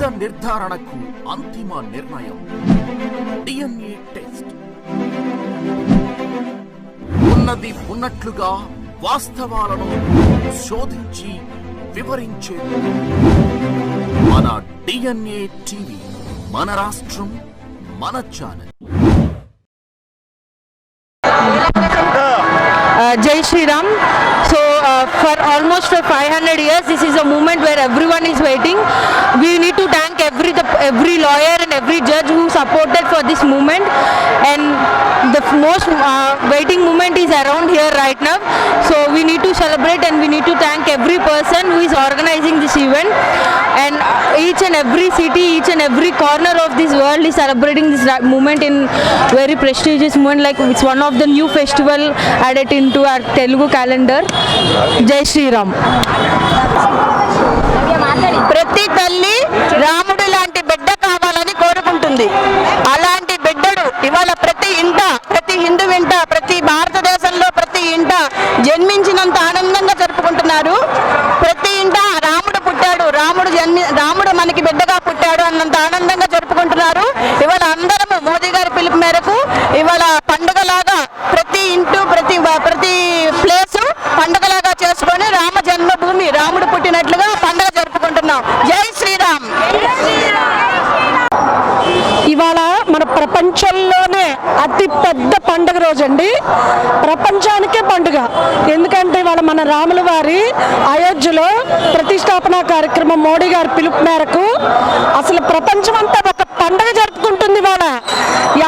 నిర్ధారణకు అంతిమ నిర్ణయం డిఎన్ఏ టెస్ట్ ఉన్నది ఉన్నట్లుగా వాస్తవాలను శోధించి వివరించే మన డిఎన్ఏ టీవీ మన రాష్ట్రం మన ఛానల్ జై Shri Ram so for almost five hundred years this is a moment where everyone is waiting we We need to thank every the, every lawyer and every judge who supported for this movement. And the most uh, waiting movement is around here right now. So we need to celebrate and we need to thank every person who is organizing this event. And uh, each and every city, each and every corner of this world is celebrating this movement in very prestigious movement. Like it's one of the new festival added into our Telugu calendar. Jai Shri Ram. ప్రతి తల్లి కావాలని ఉంది. అలాంటి బిడ్డడు ఇవాళ ప్రతి ఇంట ప్రతి హిందూ ఇంట ప్రతి భారతదేశంలో ప్రతి ఇంట జన్మించినంత ఆనందంగా జరుపుకుంటున్నారు. ప్రతి ఇంట రాముడు పుట్టాడు రాముడు జన్మి రాముడు మనకి బిడ్డగా పుట్టాడు అన్నంత ఆనందంగా జరుపుకుంటున్నారు. ఇవాళ అందరము మోదీ గారి పిలుపు మేరకు ఇవాళ పండుగలాగా ప్రతి ఇంటూ ప్రతి ప్రతి ప్లేసు పండుగలాగా చేసుకొని రామ జన్మభూమి రాముడు పుట్టినట్లుగా పండుగ జరుపుకుంటున్నాం జై శ్రీరామ్ ఇవాళ మన ప్రపంచంలోనే అతి పెద్ద పండుగ రోజండి. ప్రపంచానికే పండుగ. ఎందుకంటే వాళ్ళ మన రాముల వారి అయోధ్యలో ప్రతిష్టాపన కార్యక్రమం మోడీ గారి పిలుపు మేరకు అసలు ప్రపంచం అంతా ఒక పండుగ జరుపుకుంటుంది వాళ్ళ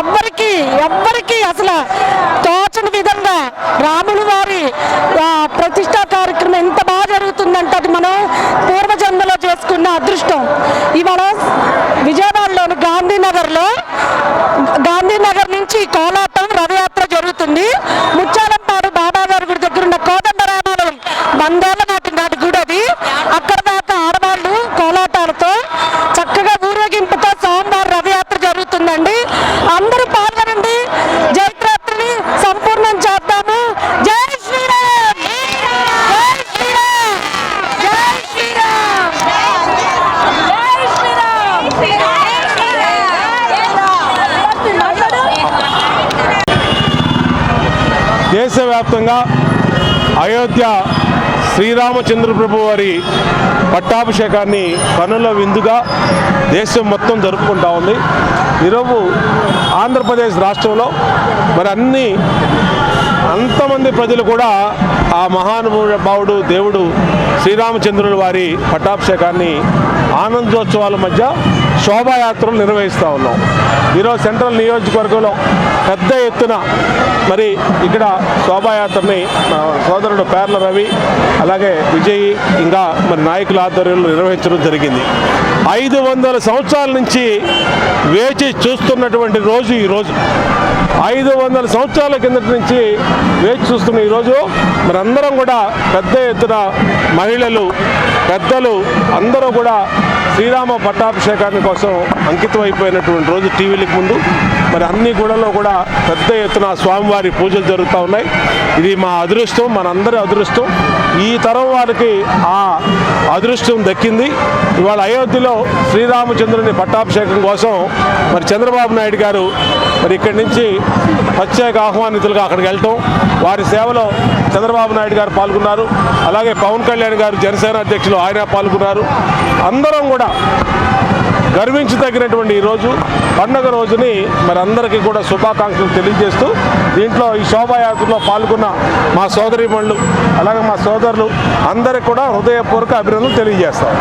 ఎవ్వరికి ఎవ్వరికి అసలు తోచని విధంగా రాముల వారి ప్రతిష్టా కార్యక్రమం ఎంత బాగా జరుగుతుందంటే అది మనం పూర్వజన్మలో చేసుకున్న అదృష్టం. ఈ కోలాటం రథయాత్ర జరుగుతుంది. ముచ్చాలంపాడు బాబా గారి గుడి దగ్గర ఉన్న కోదండరామాలయం వందేళ్ళ నాటి నాటి గుడి అది. అక్కడ దాకా ఆడవాళ్ళు కోలాటాలతో చక్కగా ఊరేగింపుతో సోమవారం రథయాత్ర జరుగుతుందండి. అందరూ పాల్గొనండి జైత్రాత్రిని సంపూర్ణం చేద్దాము జై శ్రీరామ్ జై శ్రీరామ్ జై శ్రీరామ్ జై శ్రీరామ్ దేశవ్యాప్తంగా అయోధ్య శ్రీరామచంద్ర ప్రభు వారి పట్టాభిషేకాన్ని కనుల విందుగా దేశం మొత్తం జరుపుకుంటా ఉంది. ఈరోజు ఆంధ్రప్రదేశ్ రాష్ట్రంలో మరి అన్ని అంతమంది ప్రజలు కూడా ఆ మహానుభావుడు దేవుడు శ్రీరామచంద్రుల వారి పట్టాభిషేకాన్ని ఆనందోత్సవాల మధ్య శోభాయాత్రలు నిర్వహిస్తూ ఉన్నాం. ఈరోజు సెంట్రల్ నియోజకవర్గంలో పెద్ద ఎత్తున మరి ఇక్కడ శోభాయాత్రని మా సోదరుడు పేర్ల రవి అలాగే విజయ్ ఇంకా మరి నాయకుల ఆధ్వర్యంలో నిర్వహించడం జరిగింది. ఐదు వందల సంవత్సరాల నుంచి వేచి చూస్తున్నటువంటి రోజు ఈరోజు ఐదు వందల సంవత్సరాల కిందటి నుంచి వేచి చూస్తున్న ఈరోజు మరి అందరం కూడా పెద్ద ఎత్తున మహిళలు పెద్దలు అందరూ కూడా శ్రీరామ పట్టాభిషేకాన్ని కోసం అంకితం అయిపోయినటువంటి రోజు టీవీలకు ముందు. మరి అన్ని గుడల్లో కూడా పెద్ద ఎత్తున స్వామివారి పూజలు జరుగుతూ ఉన్నాయి. ఇది మా అదృష్టం మనందరి అదృష్టం. ఈ తరం వారికి ఆ అదృష్టం దక్కింది. ఇవాళ అయోధ్యలో శ్రీరామచంద్రుని పట్టాభిషేకం కోసం మరి చంద్రబాబు నాయుడు గారు మరి ఇక్కడి నుంచి ప్రత్యేక ఆహ్వానితులుగా అక్కడికి వెళ్ళటం. వారి సేవలో చంద్రబాబు నాయుడు గారు పాల్గొన్నారు. అలాగే పవన్ కళ్యాణ్ గారు జనసేన అధ్యక్షులు ఆయన పాల్గొన్నారు. అందరం కూడా గర్వించదగినటువంటి ఈరోజు రోజు పండగ రోజుని మరి అందరికీ కూడా శుభాకాంక్షలు తెలియజేస్తూ దీంట్లో ఈ శోభాయాత్రలో పాల్గొన్న మా సోదరిమణులు అలాగే మా సోదరులు అందరికీ కూడా హృదయపూర్వక అభినందనలు తెలియజేస్తాం.